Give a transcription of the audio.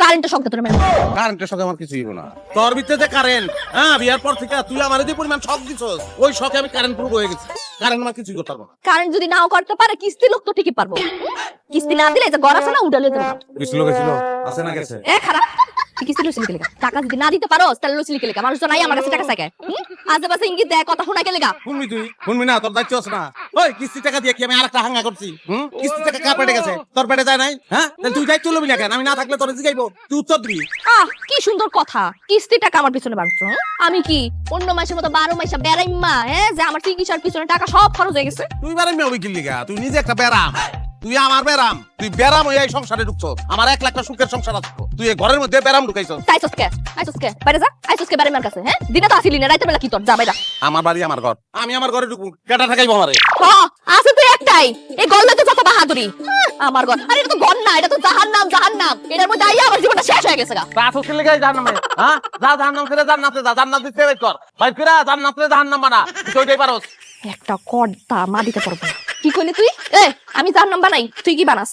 কারেন্টের শব্দ তোর মেরে কারেন্টের সঙ্গে আমার কিছুই না। তোর ভিতরে যে কারেন্ট হ্যাঁ বিয়ার পর থেকে তুই আমার যে পরিমাণ শখ দিছস ওই শখে আমি কারেন্ট পুরো হয়ে গেছি। কারেন্ট আমার কিছুই করতে পারব না। কারেন্ট যদি নাও করতে পারে কিস্তি লোক তো ঠিকই পারব। কিস্তি না দিলে যে আছে না আছে না গেছে? এ খারাপ তুই টাকা যদি না দিতে পারো তাহলে লইছিলি কে মানুষ তো নাই আমার কাছে টাকা চাইকে আজে ইঙ্গিত দেয় কথা শোনা কে লেগা শুনবি তুই? শুনবি না? তোর দায়িত্ব আছে না? ওই কিস্তি টাকা দিয়ে কি আমি আরেকটা হাঙ্গা করছি? হুম? কিস্তি টাকা কার পেটে গেছে? তোর পেটে যায় নাই? হ্যাঁ? তাহলে তুই দায়িত্ব লবি না কেন? আমি না থাকলে তোর জিগাইবো। তুই উত্তর দিবি। আহ কি সুন্দর কথা। কিস্তি টাকা আমার পিছনে বাড়ছো আমি কি অন্য মাসের মতো বারো মাসে বেড়াইম্মা হ্যাঁ? যে আমার চিকিৎসার পিছনে টাকা সব খরচ হয়ে গেছে? তুই উইকিল তুই নিজে একটা ব্যারাম তুই আমার ব্যারাম। তুই ব্যারাম হয়ে এই সংসারে ঢুকছো। আমার এক লাখ সুখের সংসার আছে তুই এই ঘরের মধ্যে ব্যারাম ঢুকাইছো। তাইছস কে? আইছস কে? বাইরে যা। আইছস কে বাড়ির কাছে হ্যাঁ? দিনে তো আসিলি না রাইতে বেলা কি তোর? যা বাইরা আমার বাড়ি আমার ঘর। আমি আমার ঘরে ঢুকবো। কেটা ঠাকাইবো আমারে? হ আছে তো একটাই। এই গল্লে তো যত বাহাদুরি। হ্যাঁ, আমার ঘর। আরে এটা তো ঘর না এটা তো জাহান্নাম জাহান্নাম। এটার মধ্যে আইয়া আমার জীবনটা শেষ হয়ে গেছে গা। তা তো ছেলে গাই জাহান্নামে? হ্যাঁ? যা জাহান্নাম ছেড়ে জান্নাতে যা জান্নাতে সেভেট কর। ভাই ফিরা জান্নাতে জাহান্নাম বানা। তুই ওইটাই পারোস। একটা কর্তা মা দিতে পারব না। কইলি তুই? এ আমি জাহান্নাম বানাই তুই কি বানাস?